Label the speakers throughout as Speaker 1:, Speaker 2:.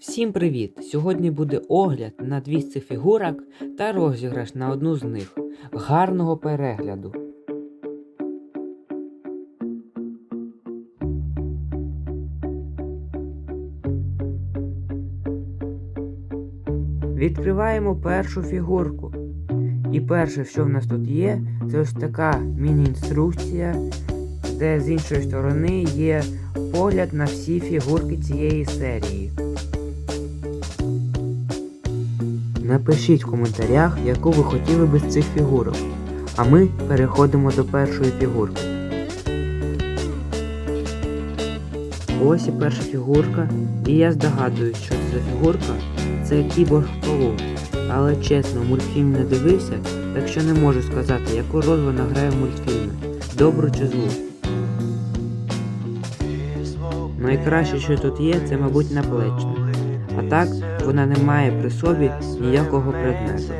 Speaker 1: Всім привіт! Сьогодні буде огляд на дві з цих фігурок та розіграш на одну з них. Гарного перегляду! Відкриваємо першу фігурку. І перше, що в нас тут є, це ось така міні-інструкція, де з іншої сторони є погляд на всі фігурки цієї серії. Напишіть в коментарях, яку ви хотіли би з цих фігурок. А ми переходимо до першої фігурки. Ось і перша фігурка, і я здогадуюсь, що за фігурка це кіборг Павло. Але чесно, мультфільм не дивився, так що не можу сказати, яку роль вона грає в мультфільмі, добру чи злу. Найкраще, що тут є, це, мабуть, наплечник. А так, вона не має при собі ніякого предмету.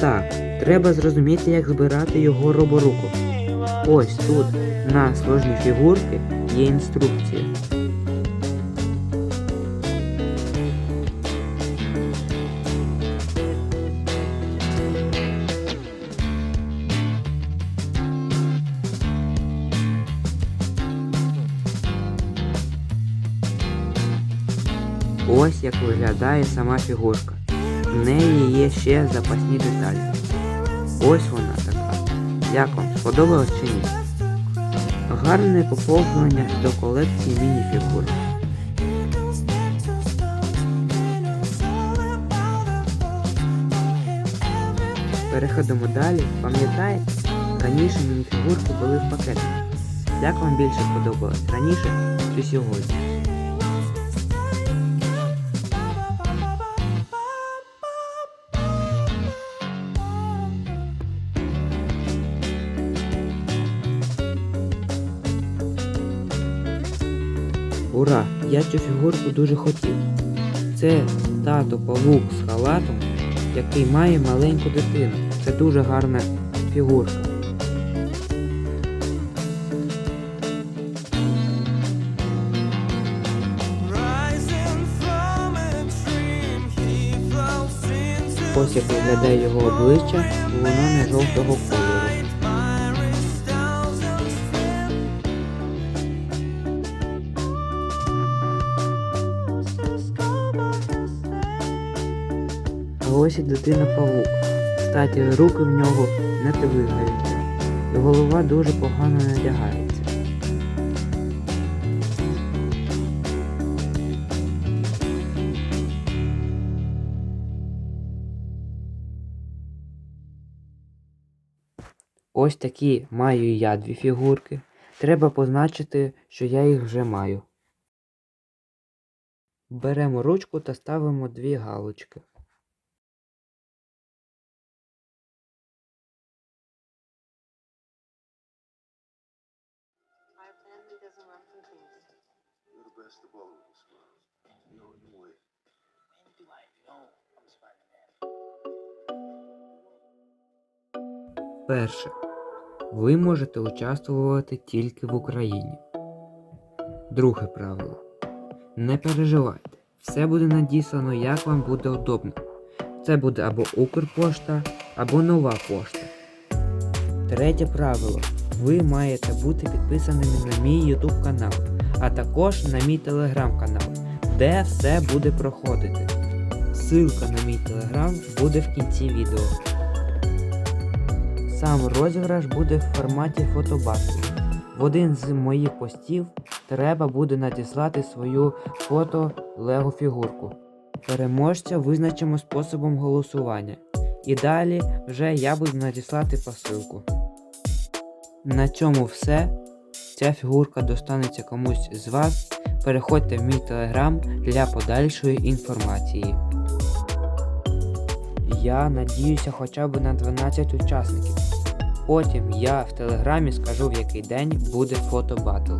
Speaker 1: Так, треба зрозуміти, як збирати його роборуку. Ось тут на сложні фігурки є інструкція. Ось як виглядає сама фігурка. В неї є ще запасні деталі. Ось вона така. Як вам сподобалось чи ні? Гарне поповнення до колекції міні-фігур. Переходимо далі. Пам'ятаєте, раніше міні-фігурки були в пакетах. Як вам більше сподобалось? Раніше чи сьогодні? Ура! Я цю фігурку дуже хотів. Це тато павук з халатом, який має маленьку дитину. Це дуже гарна фігурка. Ось як виглядає його обличчя, воно не жовтого кольору. А ось і дитина павук. Кстати, руки в нього не двигаються. Голова дуже погано надягається. Ось такі маю я дві фігурки. Треба позначити, що я їх вже маю. Беремо ручку та ставимо дві галочки.
Speaker 2: You're the best of all of us, man. You know your way.
Speaker 3: When do I know I'm Spider-Man?
Speaker 1: Перше. Ви можете участвувати тільки в Україні. Друге правило. Не переживайте. Все буде надіслано, як вам буде удобно. Це буде або Укрпошта, або нова пошта. Третє правило. Ви маєте бути підписаними на мій YouTube канал, а також на мій телеграм канал, де все буде проходити. Ссылка на мій телеграм буде в кінці відео. Сам розіграш буде в форматі фотобатлу. В один з моїх постів треба буде надіслати свою фото Лего фігурку. Переможця визначимо способом голосування. І далі вже я буду надіслати посилку. На цьому все. Ця фігурка достанеться комусь з вас. Переходьте в мій телеграм для подальшої інформації. Я надіюся хоча б на 12 учасників. Потім я в телеграмі скажу в який день буде фотобатл.